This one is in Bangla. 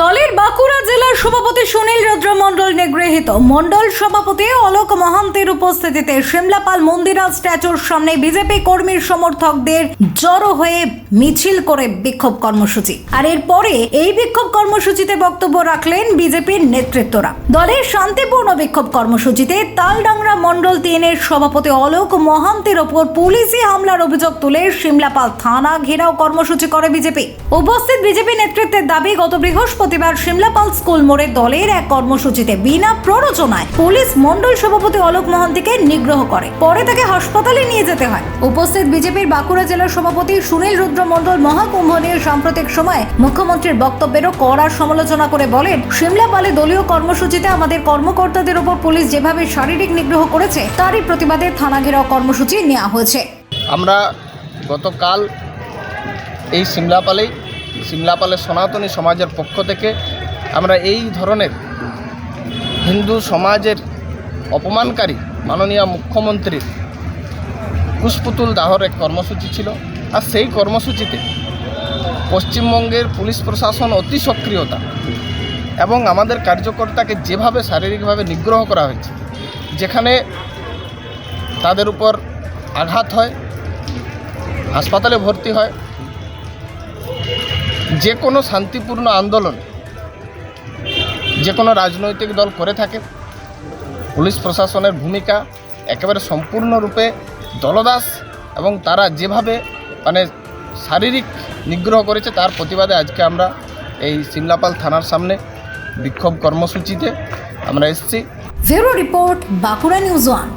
দলের বাঁকুড়া জেলার সভাপতি সুনীল রুদ্র মণ্ডল নিগৃহীত। মণ্ডল সভাপতি অলোক মহান্তের উপস্থিতিতে সিমলাপাল মন্দিরা স্ট্যাচুর সামনে বিজেপি কর্মীর সমর্থকদের জড়ো হয়ে মিছিল করে বিক্ষোভ কর্মসূচি। আর এরপরে এই বিক্ষোভ কর্মসূচিতে বক্তব্য রাখলেন বিজেপির নেতৃত্বরা। দলের শান্তিপূর্ণ বিক্ষোভ কর্মসূচিতে তালডাংরা মণ্ডল তিনের সভাপতি অলোক মহান্তের ওপর পুলিশি হামলার অভিযোগ তুলে সিমলাপাল থানা ঘেরাও কর্মসূচি করে বিজেপি। উপস্থিত বিজেপি নেতৃত্বের দাবি, গত বৃহস্পতিবার সিমলাপাল স্কুল মোড়ে দলের এক কর্মসূচিতে বিনা প্ররোচনায় পুলিশ মণ্ডল সভাপতি অলোক মহান্তিকে নিগ্রহ করে। পরে তাকে হাসপাতালে নিয়ে যেতে হয়। উপস্থিত বিজেপির বাঁকুড়া জেলার সভাপতি সুনীল রুদ্র মণ্ডল মহাকুম্ভ নিয়ে সাম্প্রতিক সময়ে মুখ্যমন্ত্রীর বক্তব্যেরও কড়া সমালোচনা করে বলেন সিমলাপালে দলীয় কর্মসূচিতে আমাদের কর্মকর্তাদের উপর পুলিশ যেভাবে শারীরিক নিগ্রহ করেছে, তারই প্রতিবাদে থানা ঘেরাও কর্মসূচি নেওয়া হয়েছে। আমরা গতকাল এই সিমলাপালেই সিমলাপালের সনাতনী সমাজের পক্ষ থেকে আমরা এই ধরনের হিন্দু সমাজের অপমানকারী মাননীয় মুখ্যমন্ত্রীর কুশপুতুল দাহর এক কর্মসূচি ছিল। আর সেই কর্মসূচিতে পশ্চিমবঙ্গের পুলিশ প্রশাসন অতি সক্রিয়তা এবং আমাদের কার্যকর্তাকে যেভাবে শারীরিকভাবে নিগ্রহ করা হয়েছে, যেখানে তাদের উপর আঘাত হয়, হাসপাতালে ভর্তি হয় যে কোনো শান্তিপূর্ণ আন্দোলন যে কোনো রাজনৈতিক দল করে থাকে, পুলিশ প্রশাসনের ভূমিকা একেবারে সম্পূর্ণরূপে দলদাস এবং তারা যেভাবে মানে শারীরিক নিগ্রহ করেছে, তার প্রতিবাদে আজকে আমরা এই সিমলাপাল থানার সামনে বিক্ষোভ কর্মসূচিতে আমরা এসেছি। Bureau report Bankura news one